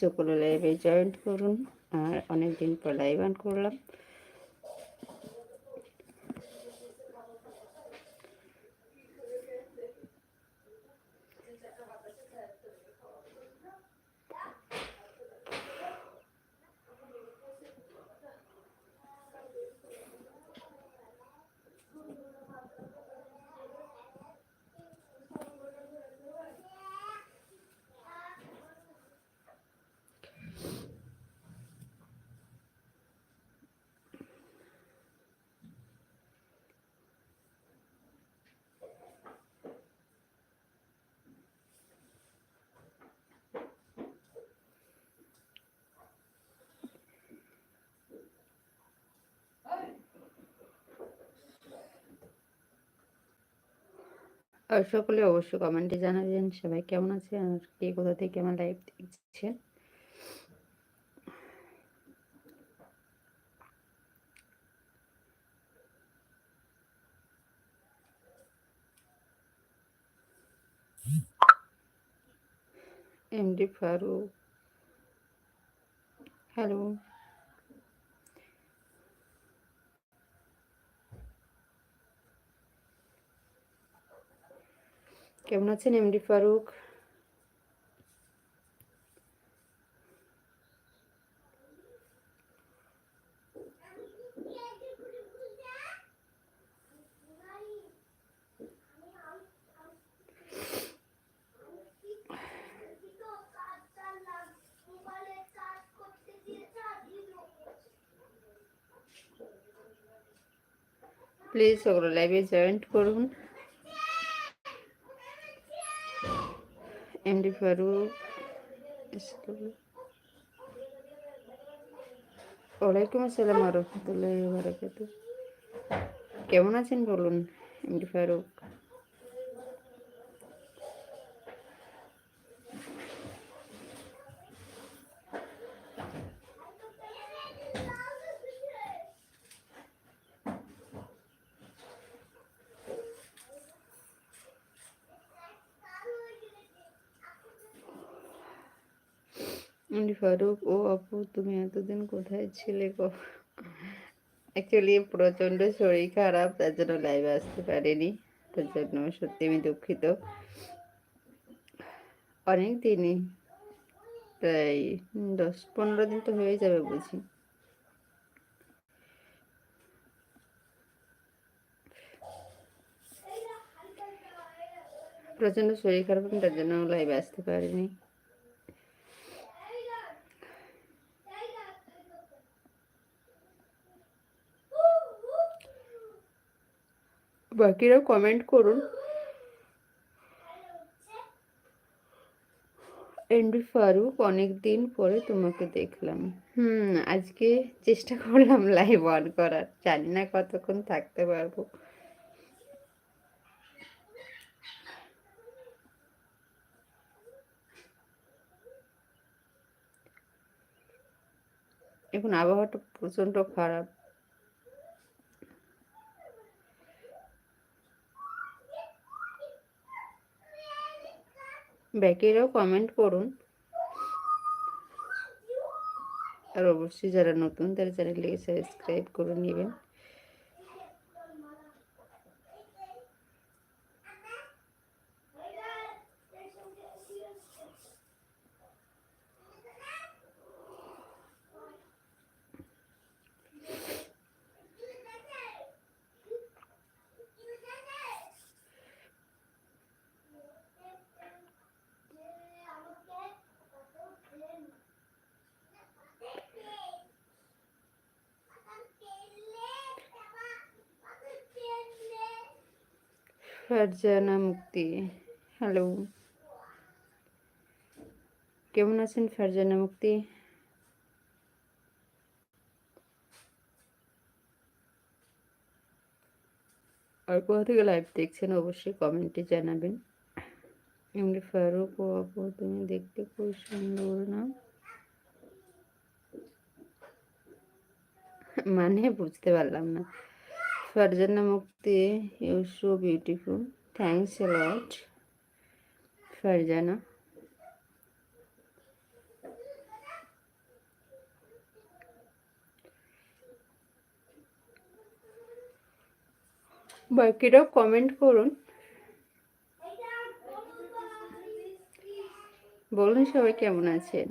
সকলে লাইভে জয়েন্ট করুন। আর অনেক দিন পর লাইভ অন করলাম। সকলে অবশ্যই কমেন্টে জানাবেন, সবাই কেমন আছে আর কে কোথা থেকে আমার লাইভ দেখছে এমডি ফারুক হ্যালো কেমন আছেন এমডি ফারুক? প্লিজ ওগুলো লাইভে জয়েন্ট করুন। এমডি ফারুক ওয়ালাইকুম আসসালাম রহমতুল্লাহ বারাকাতু কেমন আছেন বলুন এমডি ফারুক ফারুক, ও অপু, তুমি এতদিন কোথায় ছিলে অ্যাকচুয়ালি প্রচণ্ড শরীর খারাপ, তার জন্য লাইভে আসতে পারিনি। তার জন্য সত্যি আমি দুঃখিত। অনেক দিনই, প্রায় দশ, পনেরো দিন তো হয়ে যাবে বুঝি। প্রচণ্ড শরীর খারাপ তার জন্য লাইভে আসতে পারিনি। বাকিরাও কমেন্ট করুন। এনডি ফারুক অনেক দিন পরে তোমাকে দেখলাম। হুম, আজকে চেষ্টা করলাম লাইভ অন করার। জানি না কতক্ষণ থাকতে পারব। এখন আবহাওয়াটা প্রচণ্ড খারাপ। ব্যাকেরাও কমেন্ট করুন। আর অবশ্যই যারা নতুন তারা চ্যানেলটিকে সাবস্ক্রাইব করে নেবেন। ফারজানা মুক্তি। হ্যালো কেমন আছেন ফারজানা মুক্তি? আর কোথা থেকে লাইভ দেখছেন অবশ্যই কমেন্টে জানাবেন। এমনি ফারুক ও আপু, তুমি দেখতে খুব সুন্দর না? মানে বুঝতে পারলাম না। Farzana Mukti you so beautiful thanks a lot Farzana বাকিরাও comment করুন। বলুন সবাই কেমন আছেন?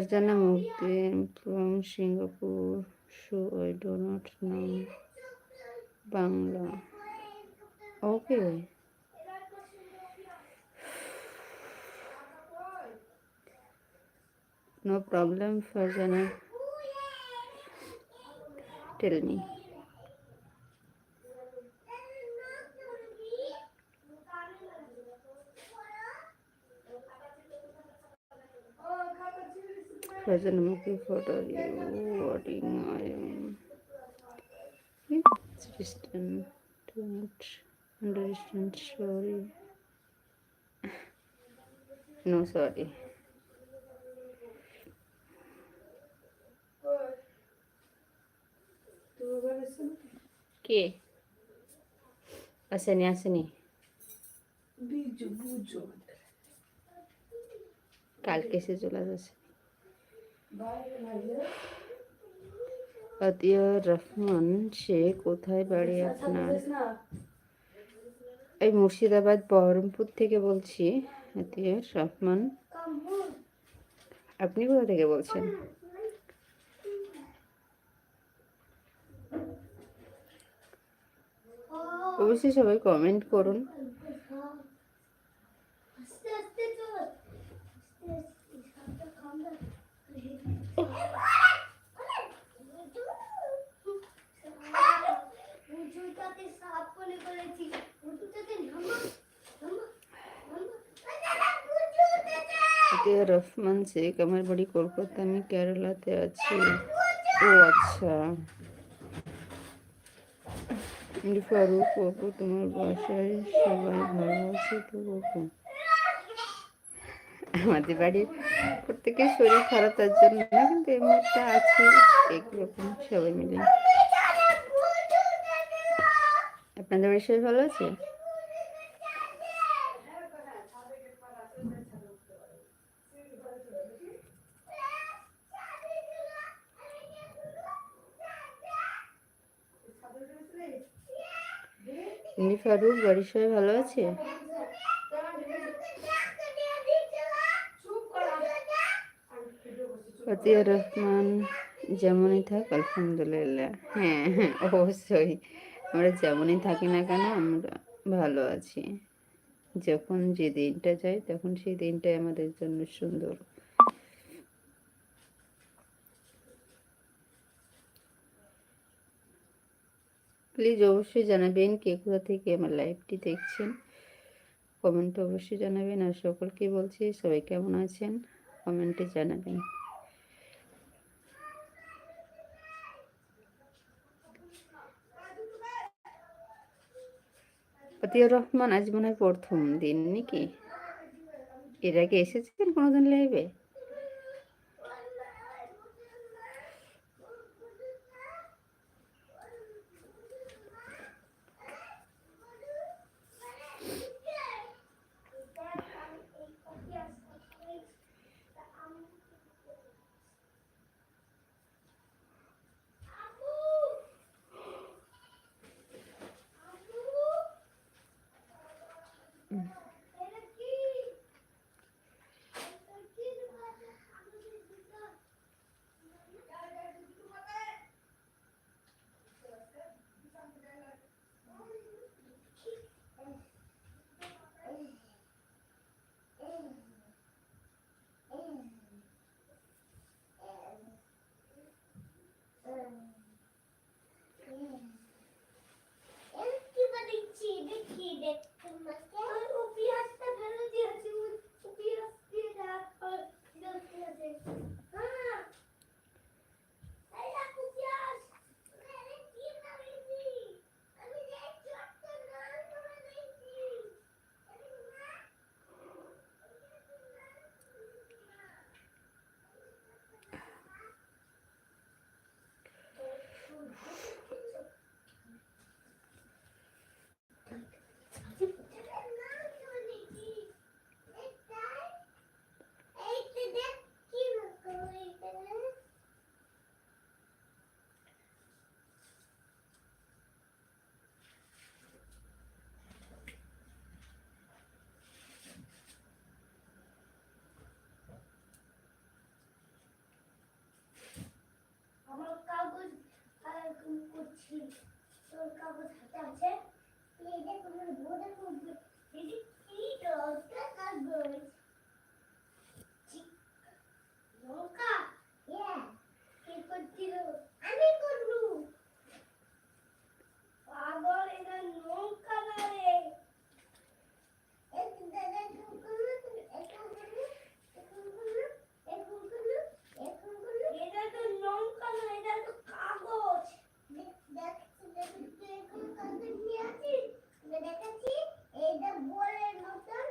Farzana Mukti from Singapore. So I do not know Bangla. Okay. No problem, Farzana. Tell me. Am it's distant don't understand sorry no sorry কে আসেনি আসেনি কালকে সে চলে যাচ্ছে আতিয়ার রহমান, সে কোথায় বাড়ি আপনার? এই মুর্শিদাবাদ, বহরমপুর থেকে বলছি। আতিয়ার রহমান। আপনি কোথা থেকে বলছেন? অবশ্যই সবাই কমেন্ট করুন আস্তে আস্তে চল আস্তে আস্তে সাপটা কামড়া উঁচুটাতে সাপ বলে বলেছি উঁচুটাতে নামা নামা আতিয়ার রহমান শেখ আমার বাড়ি কলকাতা, আমি কেরালাতে আছি। ও আচ্ছা। ফারুক বাবু তোমার বাসায় সবাই ভালো আছে তো বাবু আমাদের বাড়ির প্রত্যেকের শরীর খারাপ, তার জন্য না, কিন্তু এই মুহূর্তে আছে। একরকম সবাই মিলে। আপনাদের বাড়ির সবাই ভালো আছে? ফারুক বাড়ির সবাই ভালো আছে? ফতিয়া রহমান যেমনই থাক, আলহামদুলিল্লাহ। হ্যাঁ হ্যাঁ অবশ্যই। আমরা যেমনই থাকি না কেন, আমরা ভালো আছি। যখন যে দিনটা যাই তখন সেই দিনটাই আমাদের জন্য সুন্দর। প্লিজ অবশ্যই জানাবেন কে কোথা থেকে আমার লাইভটি দেখছেন। কমেন্টে অবশ্যই জানাবেন। আর সকলকে বলছি, সবাই কেমন আছেন? কমেন্টে জানাবেন। আতিয়ার রহমান, আজ মনে হয় প্রথম দিন নাকি? এর আগে এসেছেন কোনোদিন লাইভে তোর কাগজ হাতে আছে। এই দেখ আমার বোর্ডে করবে দিদি কি দরকার কাগজ লঙ্কা ইয়া কে করছিল আমি করলু পাগল এটা লঙ্কা না রে এক দাদা এখন করলু এখন করলু এখন করলু এখন করলু এখন করলু এটা তো লঙ্কা না এটা তো কাগজ দেখ দেখ দেখ তুই এখন কাগজ নিয়ে আছিস দেখাচ্ছি এটা বলের মতন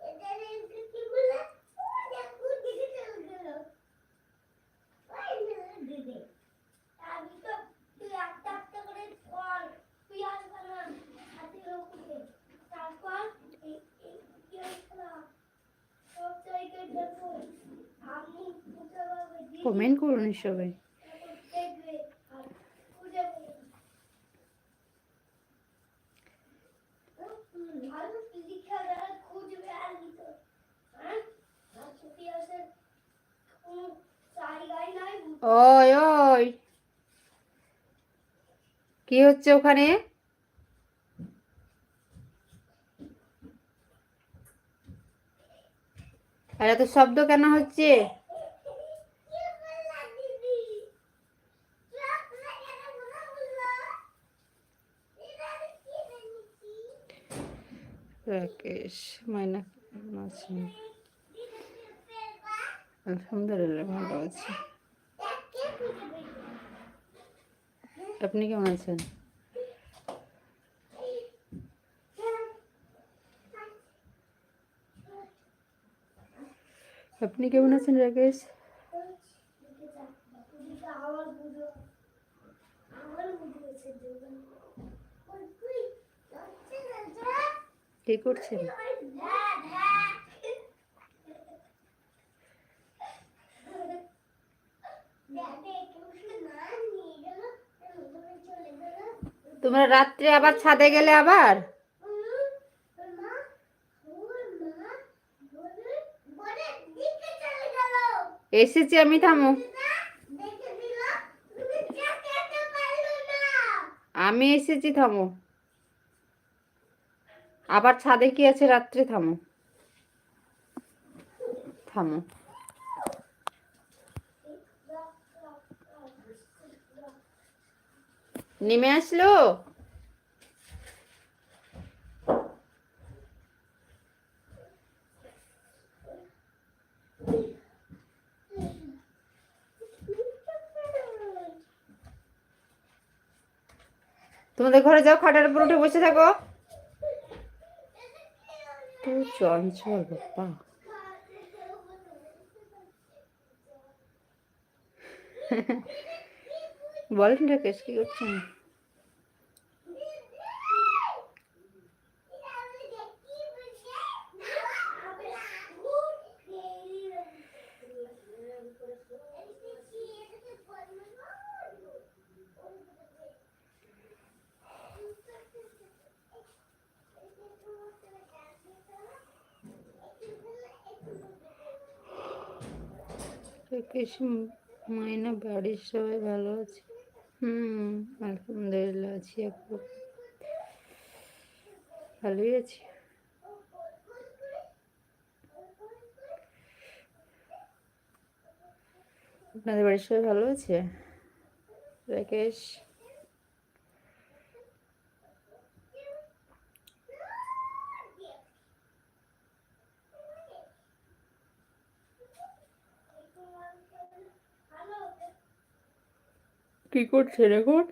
এটা রেখে কি বলে ও দেখো দিকে চলে গেল ওই মেরে দিদি আমি তো তুই একটা একটা করে ফল পেঁয়াজ বানা হাতে লোককে তারপর এই এই পেঁয়াজ বানা সব জায়গায় দেখো আমি পুজো করবে দিদি কমেন্ট করুন সবাই দেখবে আর পুজো করবে ভালো লিখা দ্বারা খুঁজবে আর লিখো হ্যাঁ আর ছুটি আসে কোনো করুন ওই। কি হচ্ছে ওখানে? এত শব্দ কেন হচ্ছে? রাকেশ মাইনা কেমন আছেন আলহামদুলিল্লাহ ভালো আছি। আপনি কেমন আছেন? আপনি কেমন আছেন রাকেশ আমার বুঝো আমার বুঝেছে দেবেন ওই তুই যাচ্ছে না যা কি করছেন? তোমরা রাত্রে আবার ছাদে গেলে আবার? এসেছি আমি থামো। আমি এসেছি থামো। আবার ছাদে কি আছে? রাত্রে থামো। থামো। নেমে আসলো? তোমাদের ঘরে যাও, খাটার উপর উঠে বসে থাকো। চঞ্চল বাপ্পা। বলেন রাকেশ কি করছেন? রাকেশ মাইনা বাড়ির সবাই ভালো আছে। হুম, আলহামদুলিল্লাহ আছি আপু। ভালোই আছি। আপনাদের বাড়ির সবাই ভালো আছে? রাকেশ? কি করছেন এখন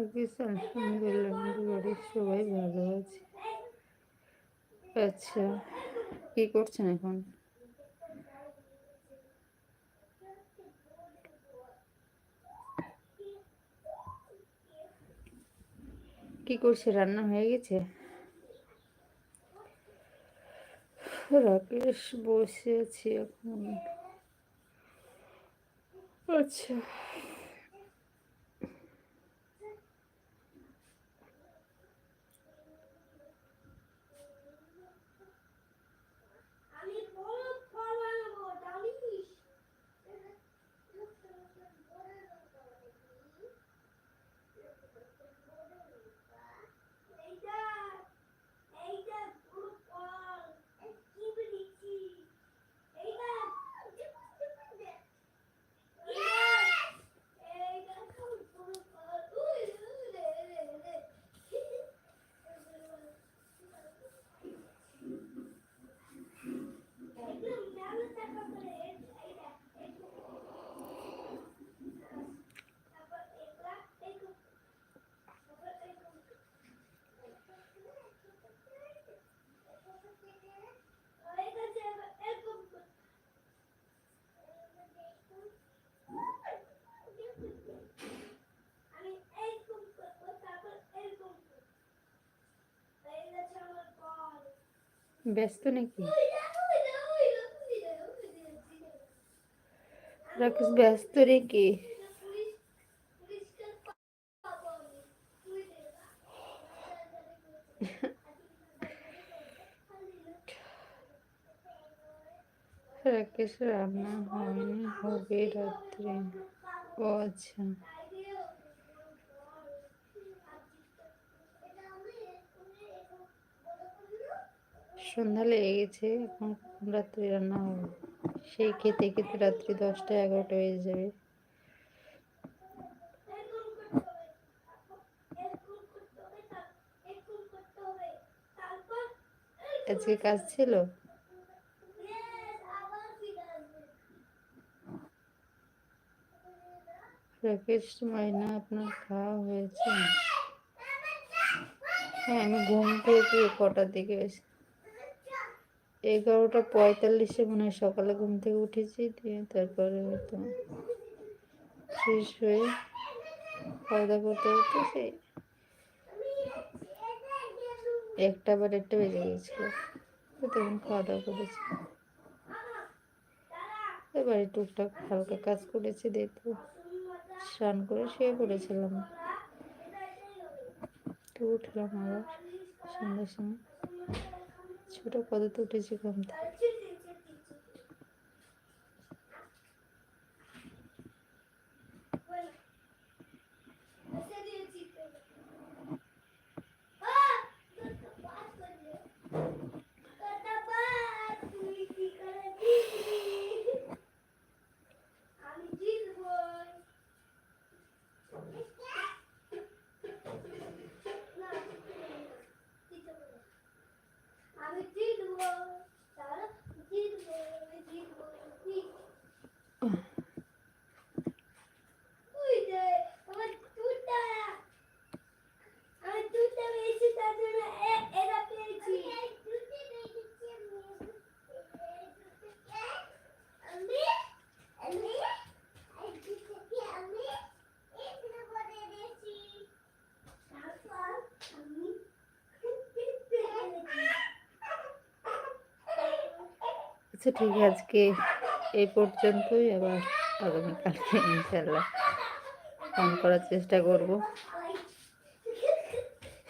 রাকেশ আলহামদুলিল্লাহ বাড়ির সবাই ভালো আছে। আচ্ছা কি করছেন এখন? কি করছে? রান্না হয়ে গেছে? রাকেশ বসে আছি এখন। আচ্ছা আমি বড় ফল বানাবো জানিস এইটা এইটা বড় ফল কি বলেছি এইটা এইটা খুব বড় ফল উই রে রে রে একদম জানো টাকা করে এইটা তারপর এগুলা এগুলো তারপর এগুলো হয়ে গেছে এবার এরকম আমি এইরকম করব তারপর এরকম করব এই গেছে আমার বল ব্যস্ত নাকি? রাকেশ ব্যস্ত রে কি রাকেশ রান্না হয়নি হবে রাত্রে। ও আচ্ছা। সন্ধ্যা লেগে গেছে, এখন রাত্রি রান্না হবে। সেই খেতে খেতে রাত্রি দশটা এগারোটা হয়ে যাবে। আজকে কাজ ছিল? রাকেশ, মাইনা, আপনার খাওয়া হয়েছে? হ্যাঁ আমি ঘুম থেকে কটার দিকে এসে এগারোটা পঁয়তাল্লিশে মনে হয় সকালে ঘুম থেকে উঠেছি, দিয়ে তারপরে হয়তো শেষ হয়ে খাওয়া দাওয়া করতে করতে সেই একটা বা দেড়টা বেজে গেছিল, তো তখন খাওয়া দাওয়া করেছি। এবারে টুকটাক হালকা কাজ করেছি দেখতে স্নান করে শুয়ে পড়েছিলাম। তো উঠলাম আবার সন্ধ্যার সময়। ছোটো পদে তো উঠেছি ঘুম থেকে আমি জিতবো না আমি জিতবো তাহলে জিতবো জিতবো জিতবো ওই যে আমার দুটা আমি দুটা পেয়েছি তার জন্য এ- এরা পেয়েছি আমি আমি আমি এখানে বলে দিয়েছি তারপর আমি আচ্ছা ঠিক আজকে এই পর্যন্তই। আবার আগামীকালকে ইনশাল্লাহ ফোন করার চেষ্টা করব।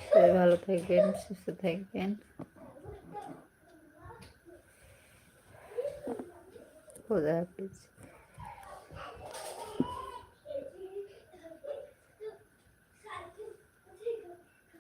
সবাই ভালো থাকবেন, সুস্থ থাকবেন। খোদা হাফিজ।